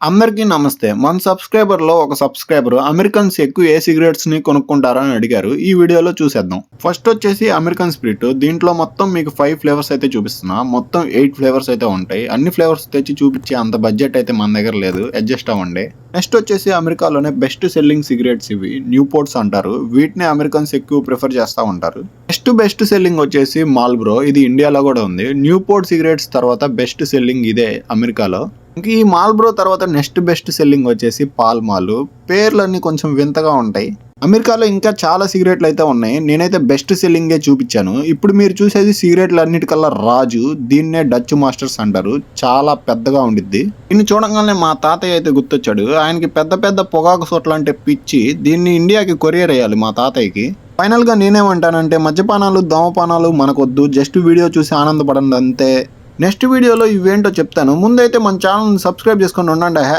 అందరికీ నమస్తే. మన సబ్స్క్రైబర్లో ఒక సబ్స్క్రైబర్ అమెరికన్స్ ఎక్కువ ఏ సిగరెట్స్ని కొనుక్కుంటారని అని అడిగారు. ఈ వీడియోలో చూసేద్దాం. ఫస్ట్ వచ్చేసి అమెరికన్ స్పిరిట్. దీంట్లో మొత్తం మీకు ఫైవ్ ఫ్లేవర్స్ అయితే చూపిస్తున్నా. మొత్తం ఎయిట్ ఫ్లేవర్స్ అయితే ఉంటాయి. అన్ని ఫ్లేవర్స్ తెచ్చి చూపించే అంత బడ్జెట్ అయితే మన దగ్గర లేదు. అడ్జస్ట్ అవ్వండి. నెక్స్ట్ వచ్చేసి అమెరికాలోనే బెస్ట్ సెల్లింగ్ సిగరెట్స్ ఇవి. న్యూ పోర్ట్స్ అంటారు. వీటిని అమెరికన్స్ ఎక్కువ ప్రిఫర్ చేస్తూ ఉంటారు. నెక్స్ట్ బెస్ట్ సెల్లింగ్ వచ్చేసి మాల్బ్రో ఇది ఇండియాలో కూడా ఉంది. న్యూ పోర్ట్ సిగరెట్స్ తర్వాత బెస్ట్ సెల్లింగ్ ఇదే అమెరికాలో. ఈ మాల్బ్రో తర్వాత నెక్స్ట్ బెస్ట్ సెల్లింగ్ వచ్చేసి పాల్మాలు పేర్లన్నీ కొంచెం వింతగా ఉంటాయి. అమెరికాలో ఇంకా చాలా సిగరెట్లు అయితే ఉన్నాయి. నేనైతే బెస్ట్ సెల్లింగే చూపించాను. ఇప్పుడు మీరు చూసేది సిగరెట్లు అన్నిటికల్లా రాజు. దీన్నే డచ్ మాస్టర్స్ అంటారు. చాలా పెద్దగా ఉండిద్ది. దీన్ని చూడంగానే మా తాతయ్య అయితే గుర్తొచ్చాడు. ఆయనకి పెద్ద పెద్ద పొగాకు సొట్లు అంటే పిచ్చి దీన్ని ఇండియాకి కొరియర్ వేయాలి మా తాతయ్యకి. ఫైనల్గా నేనేమంటానంటే మద్యపానాలు దోమపానాలు మనకొద్దు. జస్ట్ వీడియో చూసి ఆనందపడండి అంతే. నెక్స్ట్ వీడియోలో ఇవేంటో చెప్తాను. ముందైతే మన ఛానల్ని సబ్స్క్రైబ్ చేసుకొని ఉండండి. హే